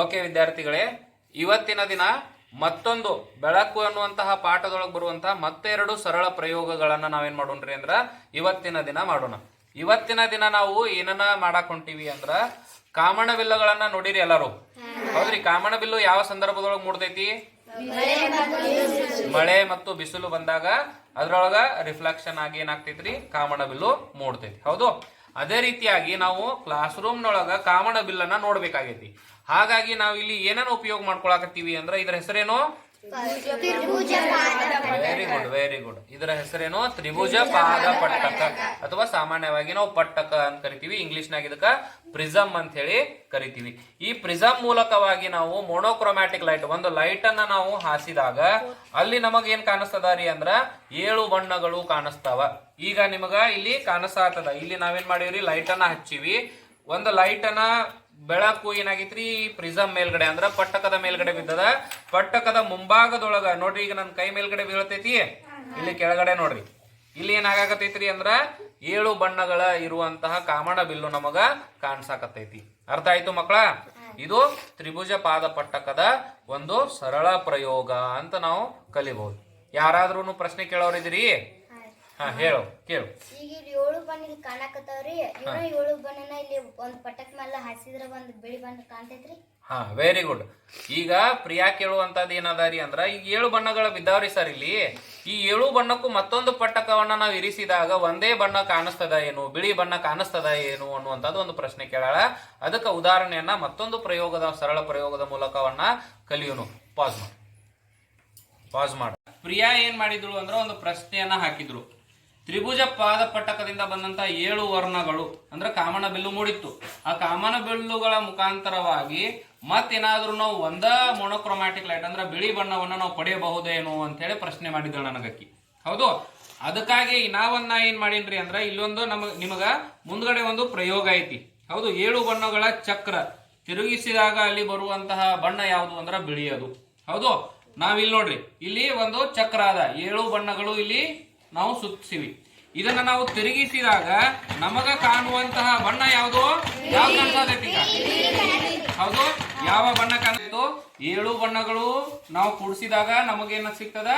Okay ವಿದ್ಯಾರ್ಥಿಗಳೇ, ಇವತ್ತಿನ ದಿನ ಮತ್ತೊಂದು ಬೆಳಕು ಅನ್ನುವಂತಹ ಪಾಠದೊಳಗೆ ಬರುವಂತಹ ಮತ್ತೆರಡು ಸರಳ ಪ್ರಯೋಗಗಳನ್ನ ನಾವೇನ್ ಮಾಡೋಣ್ರಿ ಅಂದ್ರ ಇವತ್ತಿನ ದಿನ ಮಾಡೋಣ. ಇವತ್ತಿನ ದಿನ ನಾವು ಏನನ್ನ ಮಾಡಾಕ್ ಹೊಂಟಿವಿ ಅಂದ್ರ ಕಾಮಣ ಬಿಲ್ಲಗಳನ್ನ ನೋಡಿರಿ ಎಲ್ಲರೂ. ಹೌದ್ರಿ, ಕಾಮಣ ಬಿಲ್ಲು ಯಾವ ಸಂದರ್ಭದೊಳಗೆ ಮೂಡ್ತೈತಿ? ಮಳೆ ಮತ್ತು ಬಿಸಿಲು ಬಂದಾಗ ಅದ್ರೊಳಗ ರಿಫ್ಲೆಕ್ಷನ್ ಆಗಿ ಏನಾಗ್ತೈತ್ರಿ? ಕಾಮಣ ಬಿಲ್ಲು ಮೂಡ್ತೈತಿ. ಹೌದು? ಅದೇ ರೀತಿಯಾಗಿ ನಾವು ಕ್ಲಾಸ್ ರೂಮ್ ನೊಳಗ ಕಾಮಣ ಬಿಲ್ಲನ್ನ ನೋಡ್ಬೇಕಾಗೈತಿ. ಹಾಗಾಗಿ ನಾವು ಇಲ್ಲಿ ಏನನ್ನ ಉಪಯೋಗ ಮಾಡ್ಕೊಳಕತ್ತೀವಿ ಅಂದ್ರೆ ಇದ್ರ ಹೆಸರೇನು? ವೆರಿ ಗುಡ್ ವೆರಿ ಗುಡ್ ಇದರ ಹೆಸರೇನು? ತ್ರಿಭುಜ ಪಾದ ಪಟ್ಟಕ ಅಥವಾ ಸಾಮಾನ್ಯವಾಗಿ ನಾವು ಪಟ್ಟಕ ಅಂತ ಕರಿತೀವಿ. ಇಂಗ್ಲಿಷ್ನಾಗ ಇದಕ್ಕ ಪ್ರಿಸಮ್ ಅಂತ ಹೇಳಿ ಕರಿತೀವಿ. ಈ ಪ್ರಿಸಮ್ ಮೂಲಕವಾಗಿ ನಾವು ಮೊನೋಕ್ರೊಮ್ಯಾಟಿಕ್ ಲೈಟ್ ಒಂದು ಲೈಟ್ ಅನ್ನ ನಾವು ಹಾಸಿದಾಗ ಅಲ್ಲಿ ನಮಗ ಏನ್ ಕಾಣಿಸ್ತದ ರೀ ಅಂದ್ರ ಏಳು ಬಣ್ಣಗಳು ಕಾಣಿಸ್ತಾವ. ಈಗ ನಿಮಗ ಇಲ್ಲಿ ಕಾಣಿಸ್ತದ. ಇಲ್ಲಿ ನಾವೇನ್ ಮಾಡೀವ್ರಿ? ಲೈಟ್ ಅನ್ನ ಹಚ್ಚಿವಿ. ಒಂದು ಲೈಟ್ ಅನ್ನ ಬೆಳಕು ಏನಾಗೈತ್ರಿ? ಪ್ರಿಸಮ್ ಮೇಲ್ಗಡೆ ಅಂದ್ರ ಪಟ್ಟಕದ ಮೇಲ್ಗಡೆ ಬಿದ್ದದ. ಪಟ್ಟಕದ ಮುಂಭಾಗದೊಳಗ, ನೋಡ್ರಿ ಈಗ ನನ್ನ ಕೈ ಮೇಲ್ಗಡೆ ಬೀಳತೈತಿ. ಇಲ್ಲಿ ಕೆಳಗಡೆ ನೋಡ್ರಿ. ಇಲ್ಲಿ ಏನಾಗತೈತ್ರಿ ಅಂದ್ರ ಏಳು ಬಣ್ಣಗಳ ಇರುವಂತಹ ಕಾಮಣ ಬಿಲ್ಲು ನಮಗ ಕಾಣಿಸಾಕತೈತಿ ಅರ್ಥ ಆಯ್ತು ಮಕ್ಕಳ? ಇದು ತ್ರಿಭುಜ ಪಾದ ಪಟ್ಟಕದ ಒಂದು ಸರಳ ಪ್ರಯೋಗ ಅಂತ ನಾವು ಕಲಿಬಹುದು ಯಾರಾದ್ರೂ ಪ್ರಶ್ನೆ ಕೇಳೋರಿದ್ದೀರಿ? ಹಾ ಹೇಳು ಕೇಳು. ಈಗ ಇಲ್ಲಿ ಏಳು ಬಣ್ಣ ಇಲ್ಲಿ ಕಾಣಕತ್ತಾವ್ರಿ. ಏಳು ಬಣ್ಣನ ಇಲ್ಲಿ ಒಂದ್ ಪಟಕ್ ಮೇಲೆ ಹಾಸಿದ್ರ ಒಂದ್ ಬಿಳಿ ಬಣ್ಣ ಕಾಣ್ತೈತ್ರಿ. ಹಾ ವೆರಿ ಗುಡ್ ಈಗ ಪ್ರಿಯಾ ಕೇಳುವಂತದ್ದು ಏನದ ರೀ ಅಂದ್ರ ಈಗ ಏಳು ಬಣ್ಣಗಳ ಬಿದ್ದಾವ್ರಿ ಸರ್ ಇಲ್ಲಿ. ಈ ಏಳು ಬಣ್ಣಕ್ಕೂ ಮತ್ತೊಂದು ಪಟ್ಟಕವನ್ನ ನಾವು ಇರಿಸಿದಾಗ ಒಂದೇ ಬಣ್ಣ ಕಾಣಿಸ್ತದ ಏನು ಬಿಳಿ ಬಣ್ಣ ಕಾಣಿಸ್ತದ ಏನು ಅನ್ನುವಂಥದ್ದು ಒಂದು ಪ್ರಶ್ನೆ ಕೇಳ ಅದಕ್ಕೆ ಉದಾಹರಣೆಯನ್ನ ಮತ್ತೊಂದು ಪ್ರಯೋಗದ ಸರಳ ಪ್ರಯೋಗದ ಮೂಲಕವನ್ನ ಕಲಿಯೋನು. ಪಾಸ್ ಮಾಡಿ. ಪಾಸ್ ಮಾಡ. ಪ್ರಿಯಾ ಏನ್ ಮಾಡಿದ್ರು ಅಂದ್ರೆ ಒಂದು ಪ್ರಶ್ನೆಯನ್ನ ಹಾಕಿದ್ರು. ತ್ರಿಭುಜ ಪಾದ ಪಟ್ಟಕದಿಂದ ಬಂದಂತ ಏಳು ವರ್ಣಗಳು ಅಂದ್ರೆ ಕಾಮನ ಬಿಲ್ಲು ಮೂಡಿತ್ತು. ಆ ಕಾಮನ ಬಿಲ್ಲುಗಳ ಮುಖಾಂತರವಾಗಿ ಮತ್ತೇನಾದ್ರೂ ನಾವು ಒಂದ ಮೊನೋಕ್ರೊಮ್ಯಾಟಿಕ್ ಲೈಟ್ ಅಂದ್ರೆ ಬಿಳಿ ಬಣ್ಣವನ್ನು ನಾವು ಪಡೆಯಬಹುದೇನೋ ಅಂತ ಹೇಳಿ ಪ್ರಶ್ನೆ ಮಾಡಿದ್ದಳು ನನಗಕ್ಕಿ. ಹೌದು? ಅದಕ್ಕಾಗಿ ನಾವನ್ನ ಏನ್ ಮಾಡೀನ್ರಿ ಅಂದ್ರೆ ಇಲ್ಲೊಂದು ನಮಗ್ ನಿಮಗ ಮುಂದ್ಗಡೆ ಒಂದು ಪ್ರಯೋಗ ಐತಿ. ಹೌದು, ಏಳು ಬಣ್ಣಗಳ ಚಕ್ರ. ತಿರುಗಿಸಿದಾಗ ಅಲ್ಲಿ ಬರುವಂತಹ ಬಣ್ಣ ಯಾವುದು ಅಂದ್ರೆ ಬಿಳಿಯದು. ಹೌದು? ನಾವಿಲ್ಲಿ ನೋಡ್ರಿ, ಇಲ್ಲಿ ಒಂದು ಚಕ್ರ ಅದ. ಏಳು ಬಣ್ಣಗಳು ಇಲ್ಲಿ ನಾವು ಸುತ್ತಿವಿ ಇದನ್ನ ನಾವು ತಿರುಗಿಸಿದಾಗ ನಮಗ ಕಾಣುವಂತಹ ಬಣ್ಣ ಯಾವುದು? ಯಾವ ಹೌದು, ಯಾವ ಬಣ್ಣ ಕಾಣಿಸ್ತು ಏಳು ಬಣ್ಣಗಳು ನಾವು ಕೂಡಿಸಿದಾಗ ನಮಗೇನ ಸಿಗ್ತದ?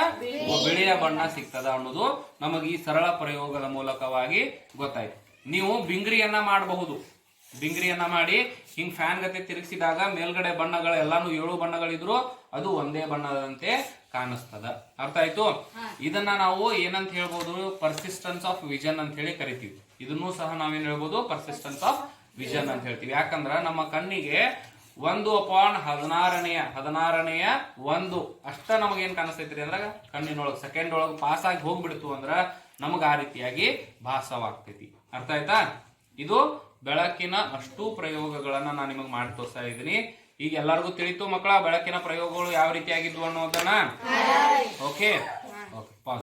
ಬಿಳಿಯ ಬಣ್ಣ ಸಿಗ್ತದ ಅನ್ನೋದು ನಮಗೆ ಈ ಸರಳ ಪ್ರಯೋಗದ ಮೂಲಕವಾಗಿ ಗೊತ್ತಾಯ್ತು. ನೀವು ಬಿಂಗ್ರಿಯನ್ನ ಮಾಡಬಹುದು. ಬಿಂಗ್ರಿಯನ್ನ ಮಾಡಿ ಹಿಂಗ್ ಫ್ಯಾನ್ ಗತೆ ತಿರುಗಿಸಿದಾಗ ಮೇಲ್ಗಡೆ ಬಣ್ಣಗಳೆಲ್ಲಾನು ಏಳು ಬಣ್ಣಗಳಿದ್ರು ಅದು ಒಂದೇ ಬಣ್ಣದಂತೆ ಕಾಣಿಸ್ತದ. ಅರ್ಥ ಆಯ್ತು? ಇದನ್ನ ನಾವು ಏನಂತ ಹೇಳ್ಬೋದು? ಪರ್ಸಿಸ್ಟೆನ್ಸ್ ಆಫ್ ವಿಷನ್ ಅಂತ ಹೇಳಿ ಕರಿತೀವಿ. ಇದನ್ನೂ ಸಹ ನಾವೇನ್ ಹೇಳ್ಬೋದು? ಪರ್ಸಿಸ್ಟೆನ್ಸ್ ಆಫ್ ವಿಷನ್ ಅಂತ ಹೇಳ್ತೀವಿ. ಯಾಕಂದ್ರ ನಮ್ಮ ಕಣ್ಣಿಗೆ ಒಂದು ಅಪಾನ್ ಹದಿನಾರನೆಯ ಹದಿನಾರನೆಯ ಒಂದು. ಅಷ್ಟ ನಮಗೇನ್ ಕಾಣಿಸ್ತೈತ್ರಿ ಅಂದ್ರ ಕಣ್ಣಿನೊಳಗೆ ಸೆಕೆಂಡ್ ಒಳಗೆ ಪಾಸ್ ಆಗಿ ಹೋಗ್ಬಿಡ್ತು ಅಂದ್ರ ನಮಗ ಆ ರೀತಿಯಾಗಿ ಭಾಸವಾಗ್ತೈತಿ. ಅರ್ಥ ಆಯ್ತಾ? ಇದು ಬೆಳಕಿನ ಅಷ್ಟು ಪ್ರಯೋಗಗಳನ್ನ ನಾನು ನಿಮಗೆ ಮಾಡಿ ತೋರಿಸ್ತಾ ಇದ್ದೀನಿ. ಈಗ ಎಲ್ಲರಿಗೂ ತಿಳಿತು ಮಕ್ಕಳ ಬೆಳಕಿನ ಪ್ರಯೋಗಗಳು ಯಾವ ರೀತಿಯಾಗಿದ್ವು ಅನ್ನೋದನ್ನ? ಓಕೆ